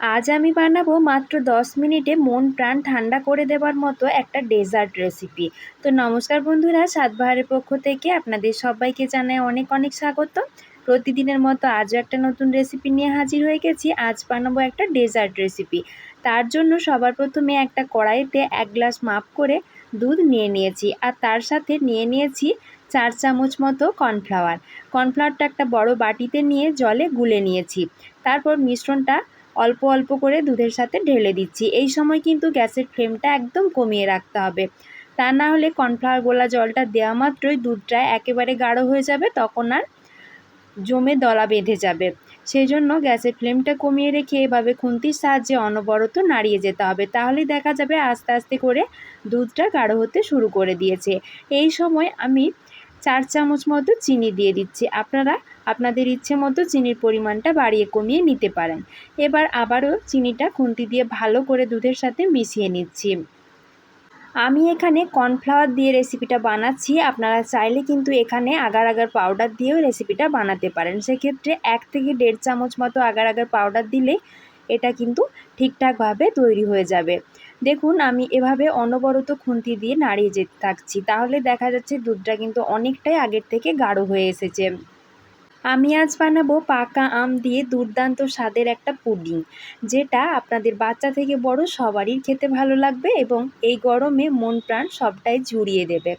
আজ আমি বানাবো মাত্র দশ মিনিটে মন প্রাণ ঠান্ডা করে দেওয়ার মতো একটা ডেজার্ট রেসিপি। তো নমস্কার বন্ধুরা সাতবাহারের পক্ষ থেকে আপনাদের সবাইকে জানাই অনেক অনেক স্বাগত। প্রতিদিনের মতো আজও একটা নতুন রেসিপি নিয়ে হাজির হয়ে গেছি। আজ বানাবো একটা ডেজার্ট রেসিপি। তার জন্য সবার প্রথমে একটা কড়াইতে এক গ্লাস মাপ করে দুধ নিয়ে নিয়েছি আর তার সাথে নিয়ে নিয়েছি চার চামচ মতো কর্নফ্লাওয়ার। কর্নফ্লাওয়ারটা একটা বড় বাটিতে নিয়ে জলে গুলে নিয়েছি। তারপর মিশ্রণটা অল্প অল্প করে দুধের সাথে ঢেলে দিচ্ছি। এই সময় কিন্তু গ্যাসের ফ্লেমটা একদম কমিয়ে রাখতে হবে। তা না হলে কর্নফ্লাওয়ার গোলা জলটা দেওয়া মাত্রই দুধটা একেবারে গাঢ় হয়ে যাবে, তখন আর জমে দলা বেঁধে যাবে। সেই জন্য গ্যাসের ফ্লেমটা কমিয়ে রেখে এভাবে খুন্তির সাহায্যে অনবরত নাড়িয়ে যেতে হবে। তাহলেই দেখা যাবে আস্তে আস্তে করে দুধটা গাঢ় হতে শুরু করে দিয়েছে। এই সময় আমি চার চামচ মতো চিনি দিয়ে দিচ্ছি। আপনারা আপনাদের ইচ্ছে মতো চিনির পরিমাণটা বাড়িয়ে কমিয়ে নিতে পারেন। এবার আবারও চিনিটা খুন্তি দিয়ে ভালো করে দুধের সাথে মিশিয়ে নিচ্ছি। আমি এখানে কর্নফ্লাওয়ার দিয়ে রেসিপিটা বানাচ্ছি। আপনারা চাইলে কিন্তু এখানে আগার আগার পাউডার দিয়েও রেসিপিটা বানাতে পারেন। সেক্ষেত্রে এক থেকে দেড় চামচ মতো আগার আগার পাউডার দিলে এটা কিন্তু ঠিকঠাকভাবে তৈরি হয়ে যাবে। দেখুন, আমি এভাবে অনবরত খুন্তি দিয়ে নাড়িয়ে যেতে থাকছি। তাহলে দেখা যাচ্ছে দুধটা কিন্তু অনেকটাই আগের থেকে গাঢ় হয়ে এসেছে। আমি আজ বানাবো পাকা আম দিয়ে দুর্দান্ত স্বাদের একটা পুডিং, যেটা আপনাদের বাচ্চা থেকে বড় সবারই খেতে ভালো লাগবে এবং এই গরমে মন প্রাণ সবটাই জুড়িয়ে দেবে।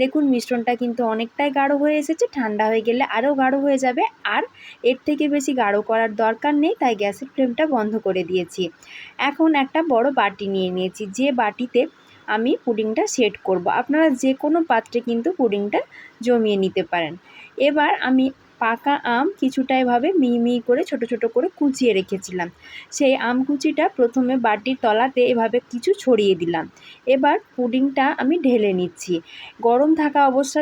দেখুন, মিশ্রণটা কিন্তু অনেকটাই গাঢ় হয়ে এসেছে, ঠান্ডা হয়ে গেলে আরও গাঢ় হয়ে যাবে। আর এর থেকে বেশি গাঢ় করার দরকার নেই, তাই গ্যাসের ফ্লেমটা বন্ধ করে দিয়েছি। এখন একটা বড় বাটি নিয়ে নিয়েছি, যে বাটিতে আমি পুডিংটা সেট করব। আপনারা যে কোনো পাত্রে কিন্তু পুডিংটা জমিয়ে নিতে পারেন। এবার আমি পাকা আম কিছুটা এভাবে মিহি করে, ছোট ছোট করে কুচিয়ে রেখেছিলাম। সেই আম কুচিটা প্রথমে বাটির তলাতে এভাবে কিছু ছড়িয়ে দিলাম। এবার পুডিংটা আমি ঢেলে নিচ্ছি। গরম থাকা অবস্থা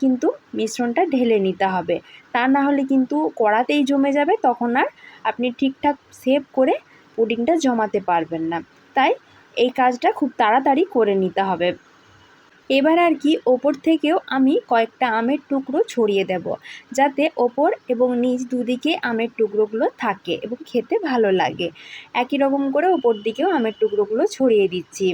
কিন্তু মিশ্রণটা ঢেলে নিতে হবে। তা না হলে কিন্তু কড়াতেই জমে যাবে, তখন আর আপনি ঠিকঠাক সেভ করে পুডিংটা জমাতে পারবেন না। তাই এই কাজটা খুব তাড়াতাড়ি করে নিতে হবে। এবার আর কি ওপর থেকেও আমি কয়েকটা আমের টুকরো ছড়িয়ে দেব, যাতে ওপর এবং নিচ দুদিকে আমের টুকরোগুলো থাকে এবং খেতে ভালো লাগে। একই রকম করে ওপর দিকেও আমের টুকরোগুলো ছড়িয়ে দিচ্ছি।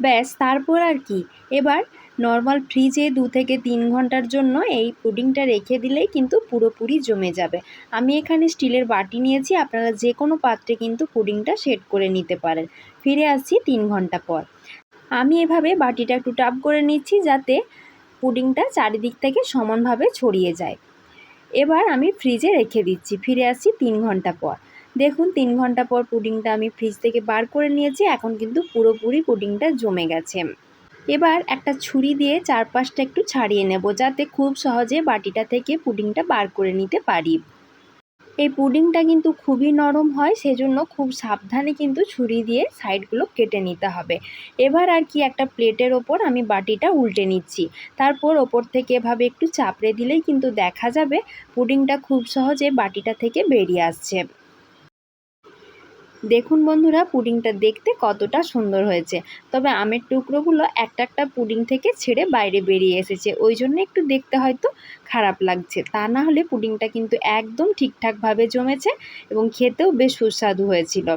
ব্যাস, তারপর আর কি। এবার নর্মাল ফ্রিজে দু থেকে তিন ঘণ্টার জন্য এই পুডিংটা রেখে দিলেই কিন্তু পুরোপুরি জমে যাবে। আমি এখানে স্টিলের বাটি নিয়েছি, আপনারা যে কোনো পাত্রে কিন্তু পুডিংটা সেট করে নিতে পারেন। ফিরে আসছি তিন ঘণ্টা পর। আমি এভাবে বাটিটা একটু টাপ করে নিচ্ছি যাতে পুডিংটা চারিদিক থেকে সমানভাবে ছড়িয়ে যায়। এবার আমি ফ্রিজে রেখে দিচ্ছি, ফিরে আসছি তিন ঘণ্টা পর। দেখুন, তিন ঘণ্টা পর পুডিংটা আমি ফ্রিজ থেকে বার করে নিয়েছি, এখন কিন্তু পুরোপুরি পুডিংটা জমে গেছে। এবার একটা ছুরি দিয়ে চারপাশটা একটু ছাড়িয়ে নেব যাতে খুব সহজে বাটিটা থেকে পুডিংটা বার করে নিতে পারি। এই পুডিংটা কিন্তু খুবই নরম হয়, সেজন্য খুব সাবধানে কিন্তু ছুরি দিয়ে সাইডগুলো কেটে নিতে হবে। এবার আর কি একটা প্লেটের ওপর আমি বাটিটা উল্টে নিচ্ছি। তারপর ওপর থেকে এভাবে একটু চাপড়ে দিলেই কিন্তু দেখা যাবে পুডিংটা খুব সহজে বাটিটা থেকে বেরিয়ে আসছে। দেখুন বন্ধুরা, পুডিংটা দেখতে কতটা সুন্দর হয়েছে। তবে আমের টুকরোগুলো একটা একটা পুডিং থেকে ছেড়ে বাইরে বেরিয়ে এসেছে। ওই জন্য একটু দেখতে হয়তো খারাপ লাগছে। তা না হলে পুডিংটা কিন্তু একদম ঠিকঠাকভাবে জমেছে এবং খেতেও বেশ সুস্বাদু হয়েছিল।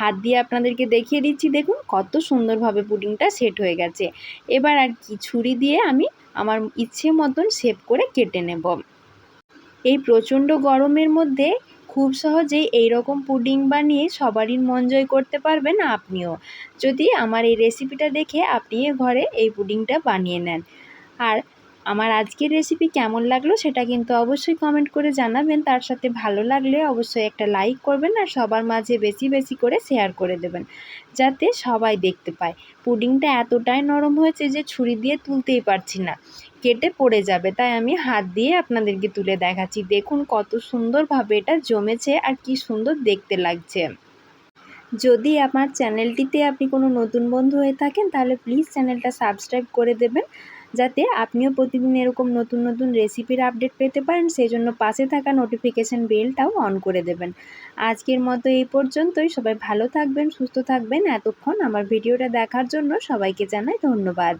হাত দিয়ে আপনাদেরকে দেখিয়ে দিচ্ছি, দেখুন কত সুন্দরভাবে পুডিংটা সেট হয়ে গেছে। এবার আর কি ছুরি দিয়ে আমি আমার ইচ্ছে মতন শেপ করে কেটে নেব। এই প্রচণ্ড গরমের মধ্যে খুব সহজেই এই রকম পুডিং বানিয়ে সবারই মন জয় করতে পারবেন আপনিও। যদি আমার এই রেসিপিটা দেখে আপনি ঘরে এই পুডিংটা বানিয়ে নেন। আর আমার আজকের রেসিপি কেমন লাগল সেটা কিন্তু অবশ্যই কমেন্ট করে জানাবেন। তার সাথে ভালো লাগলে অবশ্যই একটা লাইক করবেন আর সবার মাঝে বেশি বেশি করে শেয়ার করে দেবেন, যাতে সবাই দেখতে পায়। পুডিংটা এতটাই নরম হয়েছে যে ছুরি দিয়ে তুলতেই পারছি না, কেটে পড়ে যাবে। তাই আমি হাত দিয়ে আপনাদেরকে তুলে দেখাচ্ছি। দেখুন কত সুন্দরভাবে এটা জমেছে আর কি সুন্দর দেখতে লাগছে। যদি আমার চ্যানেলটিতে আপনি কোনো নতুন বন্ধু হয়ে থাকেন, তাহলে প্লিজ চ্যানেলটা সাবস্ক্রাইব করে দেবেন। যাতে আপনিও প্রতিদিন এরকম নতুন নতুন রেসিপির আপডেট পেতে পারেন সেই জন্য পাশে থাকা নোটিফিকেশান বেলটাও অন করে দেবেন। আজকের মতো এই পর্যন্তই। সবাই ভালো থাকবেন, সুস্থ থাকবেন। এতক্ষণ আমার ভিডিওটা দেখার জন্য সবাইকে জানাই ধন্যবাদ।